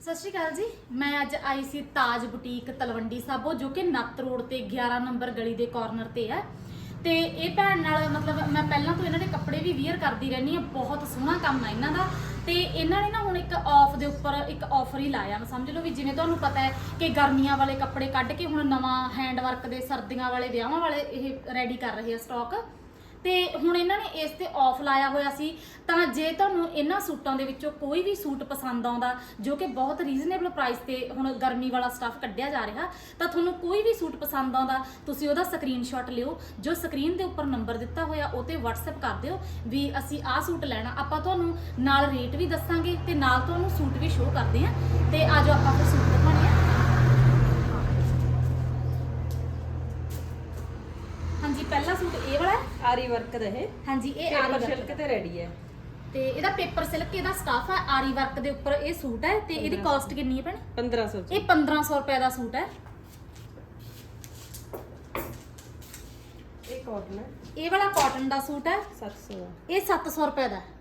ਸਤਿ ਸ਼੍ਰੀ ਅਕਾਲ ਜੀ। ਮੈਂ ਅੱਜ ਆਈ ਸੀ ਤਾਜ ਬੁਟੀਕ ਤਲਵੰਡੀ ਸਾਬੋ, ਜੋ ਕਿ ਨੱਤ ਰੋਡ ਤੇ 11 ਨੰਬਰ ਗਲੀ ਦੇ ਕਾਰਨਰ ਤੇ ਹੈ। ਤੇ ਇਹ ਭੈਣ ਨਾਲ ਮਤਲਬ ਮੈਂ ਪਹਿਲਾਂ ਤੋਂ ਇਹਨਾਂ ਦੇ ਕੱਪੜੇ ਵੀ ਵੀਅਰ ਕਰਦੀ ਰਹਿੰਦੀ ਆ ਬਹੁਤ ਸੋਹਣਾ ਕੰਮ ਹੈ ਇਹਨਾਂ ਦਾ। ਤੇ ਇਹਨਾਂ ਨੇ ਨਾ ਹੁਣ ਇੱਕ ਆਫ ਦੇ ਉੱਪਰ ਇੱਕ ਆਫਰ ਹੀ ਲਾਇਆ ਸਮਝ ਲਓ ਵੀ ਜਿਵੇਂ ਤੁਹਾਨੂੰ ਪਤਾ ਹੈ ਕਿ ਗਰਮੀਆਂ ਵਾਲੇ ਕੱਪੜੇ ਕੱਢ ਕੇ ਹੁਣ ਨਵਾਂ ਹੈਂਡ ਵਰਕ ਦੇ ਸਰਦੀਆਂ ਵਾਲੇ ਵਿਆਹਾਂ ਵਾਲੇ ਇਹ ਰੈਡੀ ਕਰ ਰਹੇ ਆ ਸਟਾਕ ਤੇ ਹੁਣ ਇਹਨਾਂ ਨੇ ਇਸ ਤੇ ਆਫ ਲਾਇਆ ਹੋਇਆ ਸੀ। ਤਾਂ ਜੇ ਤੁਹਾਨੂੰ ਇਹਨਾਂ ਸੂਟਾਂ ਦੇ ਵਿੱਚੋਂ ਕੋਈ ਵੀ ਸੂਟ ਪਸੰਦ ਆਉਂਦਾ, ਜੋ ਕਿ ਬਹੁਤ ਰੀਜ਼ਨੇਬਲ ਪ੍ਰਾਈਸ ਤੇ ਹੁਣ ਗਰਮੀ ਵਾਲਾ ਸਟੱਫ ਕੱਢਿਆ ਜਾ ਰਿਹਾ, ਤਾਂ ਤੁਹਾਨੂੰ ਕੋਈ ਵੀ ਸੂਟ ਪਸੰਦ ਆਉਂਦਾ, ਤੁਸੀਂ ਉਹਦਾ ਸਕਰੀਨਸ਼ਾਟ ਲਿਓ, ਜੋ ਸਕਰੀਨ ਦੇ ਉੱਪਰ ਨੰਬਰ ਦਿੱਤਾ ਹੋਇਆ, ਉਹ ਤੇ WhatsApp ਕਰ ਦਿਓ ਵੀ ਅਸੀਂ ਆਹ ਸੂਟ ਲੈਣਾ। ਆਪਾਂ ਤੁਹਾਨੂੰ ਨਾਲ ਰੇਟ ਵੀ ਦੱਸਾਂਗੇ ਤੇ ਨਾਲ ਤੁਹਾਨੂੰ ਸੂਟ ਵੀ ਸ਼ੋਅ ਕਰਦੇ ਹਾਂ। ਤੇ ਆਜੋ ਆਪਾਂ ਫਿਰ ਸੂਟ ਦਿਖਾਉਣੇ ਆ ਹਾਂਜੀ ਪਹਿਲਾ ਸੂਟ ਇਹ ਵਾਲਾ ਹੈ। ਆਰੀ ਵਰਕ ਦਾ ਇਹ। ਹਾਂਜੀ ਇਹ ਆਰੀ ਵਰਕ। ਸਿਲਕ ਤੇ ਰੈਡੀ ਹੈ। ਤੇ ਇਹਦਾ ਪੇਪਰ ਸਿਲਕ ਇਹਦਾ ਸਟਾਫ ਹੈ ਆਰੀ ਵਰਕ ਦੇ ਉੱਪਰ ਇਹ ਸੂਟ ਹੈ। ਤੇ ਇਹਦੀ ਕਾਸਟ ਕਿੰਨੀ ਹੈ ਭੈਣ? 1500 ਚ। ਇਹ 1500 ਰੁਪਏ ਦਾ ਸੂਟ ਹੈ। ਇਹ ਕਾਟਨ ਹੈ। ਇਹ ਵਾਲਾ ਕਾਟਨ ਦਾ ਸੂਟ ਹੈ। 700 ਦਾ ਇਹ 700 ਰੁਪਏ ਦਾ ਹੈ।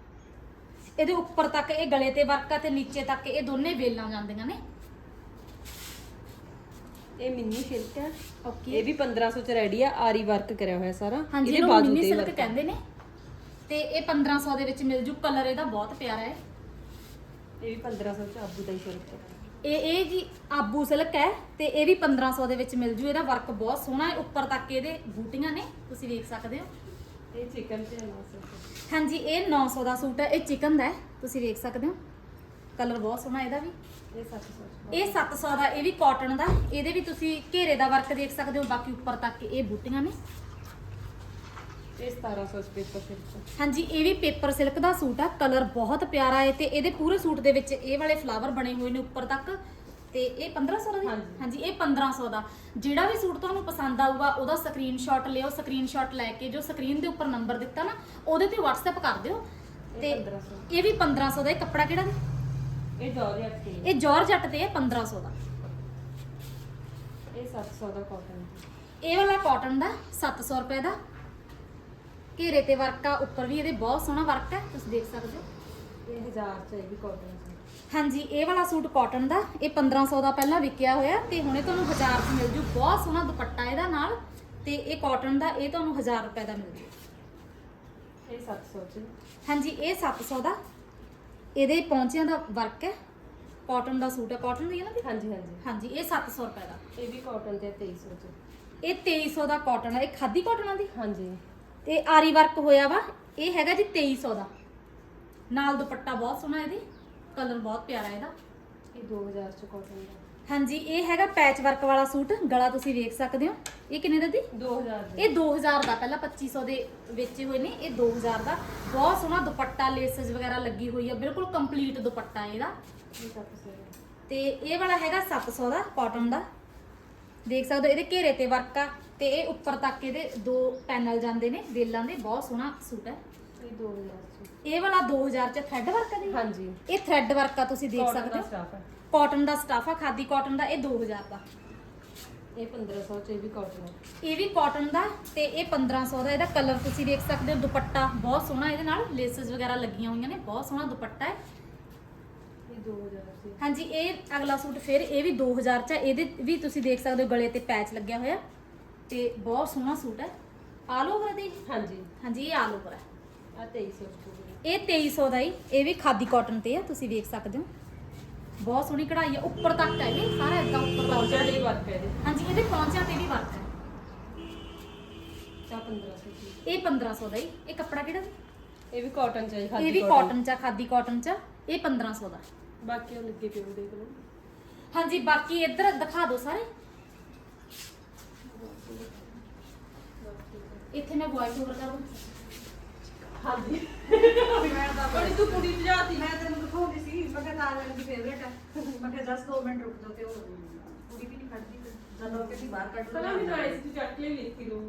ਇਹਦੇ ਉੱਪਰ ਤੱਕ ਇਹ ਗਲੇ ਤੇ ਵਰਕ ਹੈ ਤੇ ਨੀਚੇ ਤੱਕ ਇਹ ਦੋਨੇ ਵੇਲਾਂ ਜਾਂਦੀਆਂ ਨੇ। ਇਹ ਮਿੰਨੀ ਸਿਲਕ ਹੈ। ਓਕੇ ਇਹ ਵੀ 1500 ਚ ਰੈਡੀ ਹੈ ਆਰੀ ਵਰਕ ਕਰਿਆ ਹੋਇਆ ਸਾਰਾ। ਹਾਂਜੀ ਇਹਦੇ ਇਹਨੂੰ ਬਾਜੂ ਮਿੰਨੀ ਸਿਲਕ। ਕਹਿੰਦੇ ਨੇ। ਤੇ ਇਹ 1500 ਦੇ ਵਿੱਚ ਮਿਲ ਜੂ। ਕਲਰ ਇਹਦਾ ਬਹੁਤ ਪਿਆਰਾ ਹੈ। ਇਹ ਵੀ 1500 ਚ ਆਬੂ ਦਾ ਹੀ ਸਿਲਕ ਹੈ ਇਹ ਇਹ ਜੀ ਆਬੂ ਸਿਲਕ ਹੈ ਤੇ ਇਹ ਵੀ 1500 ਦੇ ਵਿੱਚ ਮਿਲ ਜੂ। ਇਹਦਾ ਵਰਕ ਬਹੁਤ ਸੋਹਣਾ ਹੈ। ਉੱਪਰ ਤੱਕ ਇਹਦੇ ਬੂਟੀਆਂ ਨੇ। ਤੁਸੀਂ ਵੇਖ ਸਕਦੇ ਹੋ। ਇਹ ਚਿਕਨ ਤੇ 900 ਚ ਹਾਂਜੀ ਇਹ 900 ਦਾ ਸੂਟ ਹੈ। ਇਹ ਚਿਕਨ ਦਾ ਹੈ। ਤੁਸੀਂ ਵੇਖ ਸਕਦੇ ਹੋ। ਕਲਰ ਬਹੁਤ ਸੋਹਣਾ ਇਹਦਾ ਵੀ। ਇਹ 700 ਚ ਇਹ 700 ਦਾ ਇਹ ਵੀ ਕਾਟਨ ਦਾ। ਇਹਦੇ ਵੀ ਤੁਸੀਂ ਘੇਰੇ ਦਾ ਵਰਕ ਦੇਖ ਸਕਦੇ ਹੋ ਬਾਕੀ ਉੱਪਰ ਤੱਕ ਇਹ ਬੂਟੀਆਂ ਨੇ। ਇਹ 1700 ਚ ਪੇਪਰ ਸਿਲਕ ਹਾਂਜੀ ਇਹ ਵੀ ਪੇਪਰ ਸਿਲਕ ਦਾ ਸੂਟ ਆ। ਕਲਰ ਬਹੁਤ ਪਿਆਰਾ ਹੈ ਤੇ ਇਹਦੇ ਪੂਰੇ ਸੂਟ ਦੇ ਵਿੱਚ ਇਹ ਵਾਲੇ ਫਲਾਵਰ ਬਣੇ ਹੋਏ ਨੇ ਉੱਪਰ ਤੱਕ। ਤੇ ਇਹ 1500 ਦਾ ਜੀ? ਹਾਂਜੀ। ਇਹ 1500 ਦਾ। ਜਿਹੜਾ ਵੀ ਸੂਟ ਤੁਹਾਨੂੰ ਪਸੰਦ ਆਊਗਾ ਉਹਦਾ ਸਕਰੀਨਸ਼ਾਟ ਲਿਓ ਸਕਰੀਨਸ਼ਾਟ ਲੈ ਕੇ ਜੋ ਸਕਰੀਨ ਦੇ ਉੱਪਰ ਨੰਬਰ ਦਿੱਤਾ ਨਾ ਉਹਦੇ ਤੇ WhatsApp ਕਰ ਦਿਓ। ਤੇ ਇਹ 1500 ਇਹ ਵੀ 1500 ਦਾ। ਇਹ ਕੱਪੜਾ ਕਿਹੜਾ ਜੀ? ਇਹ ਜੌਰਜਟ ਤੇ ਇਹ ਜਾਰਜਟ ਤੇ ਹੈ 1500 ਦਾ। ਇਹ 700 ਦਾ ਕਾਟਨ ਇਹ ਵਾਲਾ ਕਾਟਨ ਦਾ 700 ਰੁਪਏ ਦਾ। ਘੇਰੇ ਤੇ ਵਰਕ ਆ ਉੱਪਰ ਵੀ ਇਹਦੇ ਬਹੁਤ ਸੋਹਣਾ ਵਰਕ ਹੈ ਤੁਸੀਂ ਦੇਖ ਸਕਦੇ ਹੋ। ਇਹ 1000 ਚ ਇਹ ਵੀ ਕਾਟਨ ਹਾਂਜੀ ਇਹ ਵਾਲਾ ਸੂਟ ਕਾਟਨ ਦਾ ਇਹ 1500 ਦਾ ਪਹਿਲਾਂ ਵਿਕਿਆ ਹੋਇਆ ਤੇ ਹੁਣੇ ਤੁਹਾਨੂੰ 1000 ਚ ਮਿਲ ਜੂ। ਬਹੁਤ ਸੋਹਣਾ ਦੁਪੱਟਾ ਇਹਦਾ ਨਾਲ ਤੇ ਇਹ ਕਾਟਨ ਦਾ ਇਹ ਤੁਹਾਨੂੰ 1000 ਰੁਪਏ ਦਾ ਮਿਲ ਜੂ। ਇਹ 700 ਚ ਹਾਂਜੀ ਇਹ 700 ਦਾ। ਇਹਦੇ ਪੌਂਚਿਆਂ ਦਾ ਵਰਕ ਹੈ? ਕਾਟਨ ਦਾ ਸੂਟ ਹੈ। ਕਾਟਨ ਦੀ ਹੈ ਨਾ ਦੀ ਹਾਂਜੀ ਹਾਂਜੀ। ਹਾਂਜੀ ਇਹ 700 ਰੁਪਏ ਦਾ। ਇਹ ਵੀ ਕਾਟਨ ਤੇ 2300 ਚ। ਇਹ 2300 ਦਾ ਕਾਟਨ ਹੈ ਇਹ ਖਾਦੀ ਕਾਟਨਾਂ ਦੀ ਹਾਂਜੀ। ਤੇ ਆਰੀ ਵਰਕ ਹੋਇਆ ਵਾ। ਇਹ ਹੈਗਾ ਜੀ 2300 ਦਾ। ਨਾਲ ਦੁਪੱਟਾ ਬਹੁਤ ਸੋਹਣਾ ਇਹਦੀ। ਕਲਰ ਬਹੁਤ ਪਿਆਰਾ ਇਹਦਾ। ਇਹ 2000 ਚ ਕਾਟਨ ਦਾ? ਹਾਂਜੀ ਇਹ ਹੈਗਾ ਪੈਚ ਵਰਕ ਵਾਲਾ ਸੂਟ ਗਲਾ ਤੁਸੀਂ ਵੇਖ ਸਕਦੇ ਹੋ। ਇਹ ਕਿੰਨੇ ਦਾ ਦੀ 2000 ਦੇ। ਇਹ 2000 ਦਾ ਪਹਿਲਾਂ 2500 ਦੇ ਵੇਚੇ ਹੋਏ ਨੇ ਇਹ 2000 ਦਾ। ਬਹੁਤ ਸੋਹਣਾ ਦੁਪੱਟਾ ਲੇਸਸ ਵਗੈਰਾ ਲੱਗੀ ਹੋਈ ਆ ਬਿਲਕੁਲ ਕੰਪਲੀਟ ਦੁਪੱਟਾ ਇਹਦਾ। ਇਹ 700 ਦਾ ਤੇ ਇਹ ਵਾਲਾ ਹੈਗਾ 700 ਦਾ ਕਾਟਨ ਦਾ। ਦੇਖ ਸਕਦੇ ਹੋ ਇਹਦੇ ਘੇਰੇ ਤੇ ਵਰਕ ਆ ਤੇ ਇਹ ਉੱਪਰ ਤੱਕ ਇਹਦੇ ਦੋ ਪੈਨਲ ਜਾਂਦੇ ਨੇ ਵੇਲਾਂ ਦੇ ਬਹੁਤ ਸੋਹਣਾ ਸੂਟ ਹੈ। ਇਹ 2000 ਚ। ਇਹ ਵਾਲਾ 2000 ਚ ਥ੍ਰੈਡ ਵਰਕ ਹੈ ਜੀ? ਹਾਂਜੀ। ਇਹ ਥ੍ਰੈਡ ਵਰਕ ਆ ਤੁਸੀਂ ਦੇਖ Cotton ਸਕਦੇ ਦਾ ਹੋ। ਸਟਾਫ ਹੈ ਕਾਟਨ ਦਾ ਸਟਾਫ ਆ ਖਾਦੀ ਕਾਟਨ ਦਾ ਇਹ 2000 ਦਾ। ਇਹ 1500 ਚ ਇਹ ਵੀ ਕਾਟਨ ਹੈ ਇਹ ਵੀ ਕਾਟਨ ਦਾ ਤੇ ਇਹ 1500 ਦਾ। ਇਹਦਾ ਕਲਰ ਤੁਸੀਂ ਦੇਖ ਸਕਦੇ ਹੋ ਦੁਪੱਟਾ ਬਹੁਤ ਸੋਹਣਾ ਇਹਦੇ ਨਾਲ ਲੇਸਸ ਵਗੈਰਾ ਲੱਗੀਆਂ ਹੋਈਆਂ ਨੇ ਬਹੁਤ ਸੋਹਣਾ ਦੁਪੱਟਾ ਹੈ। ਇਹ 2000 ਚ। ਹਾਂਜੀ ਇਹ ਅਗਲਾ ਸੂਟ ਫਿਰ ਇਹ ਵੀ 2000 ਚ ਹੈ ਇਹਦੇ ਵੀ ਤੁਸੀਂ ਦੇਖ ਸਕਦੇ ਹੋ ਗਲੇ ਤੇ ਪੈਚ ਲੱਗਿਆ ਹੋਇਆ। ਤੇ ਬਹੁਤ ਸੋਹਣਾ ਸੂਟ ਹੈ। ਆਲ ਓਵਰ ਦੀ ਹਾਂਜੀ। ਹਾਂਜੀ ਇਹ ਆਲ ਓਵਰ ਹੈ ਆ। 2300 ਚ ਇਹ 2300 ਦਾ ਹੀ ਇਹ ਵੀ ਖਾਦੀ ਕਾਟਨ ਤੇ ਆ ਤੁਸੀਂ ਦੇਖ ਸਕਦੇ ਹੋ। ਬਹੁਤ ਸੋਹਣੀ ਕਢਾਈ ਹੈ ਉੱਪਰ ਤੱਕ ਹੈ ਇਹ ਸਾਰਾ ਇਦਾਂ ਉੱਪਰ ਪੌਂਚਾ ਤੱਕ ਦੇ ਵਰਕ ਹੈ ਇਹਦੇ। ਹਾਂਜੀ ਇਹਦੇ ਪੌਂਚਿਆਂ ਤੇ ਵੀ ਵਰਕ ਹੈ। ਚਾ 1500 ਚ ਇਹ 1500 ਦਾ ਹੀ ਇਹ ਕੱਪੜਾ ਕਿਹੜਾ? ਜੀ? ਇਹ ਵੀ ਕਾਟਨ ਚ ਹੈ ਇਹ ਵੀ ਕਾਟਨ ਚ ਆ, ਖਾਦੀ ਕਾਟਨ ਚ ਆ। ਇਹ 1500 ਦਾ। ਬਾਕੀ ਉਹ ਲੱਗੇ ਪਏ ਉਹ ਦੇਖ ਲਓ ਹਾਂਜੀ ਬਾਕੀ ਇੱਧਰ ਦਿਖਾ ਦਿਓ ਸਾਰੇ। ਇੱਥੇ ਮੈਂ ਵੌਇਸ ਓਵਰ ਕਰ। ਦੂੰ ਹਾਂਜੀ। ਮੈਂ ਤਾਂ ਬੜੀ ਤੂੰ ਕੁੜੀ ਭਜਾਤੀ। ਮੈਂ ਤੈਨੂੰ ਦਿਖਾਉਂਦੀ ਸੀ ਮੈਂ ਕਿਹਾ ਤਾਜ ਦੀ ਫੇਵਰੇਟ ਹੈ ਮੈਂ ਕਿਹਾ 10 2 ਮਿੰਟ ਰੁਕ ਜਾਓ ਤੇ ਉਹ ਕੁੜੀ ਵੀ ਨਹੀਂ ਖੜਦੀ ਜਦੋਂ ਕਿ ਬਾਹਰ ਕੱਢ ਪਤਾ ਵੀ ਨਾਈਸ ਤੂੰ ਚੱਕ ਲਈ ਲਿਖੀ ਰੋ